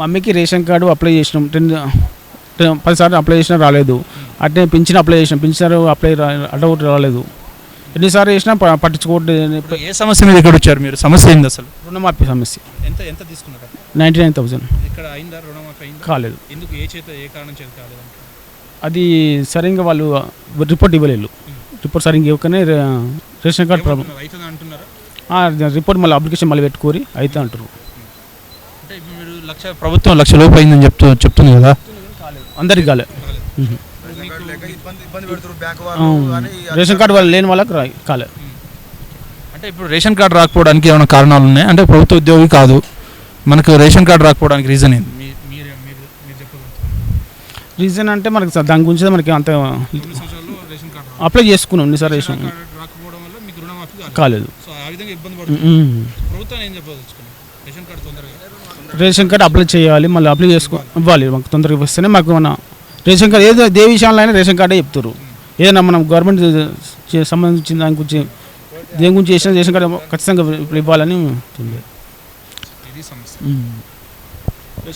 మమ్మీకి ration card apply చేసినాం. Ten పదిసార్లు అప్లై చేసినా రాలేదు. అట్నే పింఛన్ అప్లై చేసినాం. పింఛన్ అప్లై ఒకటి రాలేదు. ఎన్నిసార్లు చేసినా పట్టించుకోవట్లేదు. ఏ సమస్య మీద ఇక్కడ వచ్చారు మీరు? సమస్య ఏంది అసలు? రుణమాఫీ సమస్య. ఎంత ఎంత తీసుకున్నారు? నైంటీ నైన్ థౌజండ్ ఇక్కడ అయిందా రుణమాఫీ? అయిందా? కాలేదు. ఎందుకు? ఏ చేత ఏ కారణం చేత కాలేదు అది సరిగ్గా వాళ్ళు రిపోర్ట్ ఇవ్వలేదు. రిపోర్ట్ సరిగ్గా ఇవ్వకనే రేషన్ కార్డు ప్రాబ్లం. రిపోర్ట్ మళ్ళీ అప్లికేషన్ మళ్ళీ పెట్టుకోరి అయితే అంటారు అంటే ఇప్పుడు మీరు లక్ష ప్రభుత్వం లక్ష లోపు అయిందని చెప్తూ చెప్తుంది కదా? అందరికి కాలే మ్మ్. ఇబ్బంది ఇబ్బంది పెడుతున్నారు బ్యాంక్ ఆ, వాళ్ళు అని రేషన్ కార్డు వాళ్ళు లేని వాళ్ళకి రా- కాలే అంటే ఇప్పుడు రేషన్ కార్డు రాకపోవడానికి ఏమైనా కారణాలు ఉన్నాయి? అంటే ప్రభుత్వ ఉద్యోగి కాదు. మనకు రేషన్ కార్డు రాకపోవడానికి రీజన్ ఏంది? రీజన్ అంటే మనకి స- దాని గురించి మనకి అంత రేషన్ కార్డు అప్లై చేసుకున్నాం వల్ల మీకు రుణమాఫీ కాలేదు. రేషన్ కార్డు తొందరగా రేషన్ కార్డు అప్లై చేయాలి మళ్ళీ అప్లై చేసుకో ఇవ్వాలి. మాకు తొందరగా వస్తేనే మాకు మన రేషన్ కార్డు ఏదో ఏ విషయంలో అయినా రేషన్ కార్డే చెప్తారు. ఏదైనా మనం గవర్నమెంట్ సంబంధించిన దాని గురించి దేని గురించి చేసిన రేషన్ కార్డు ఖచ్చితంగా ఇవ్వాలని మ్మ్.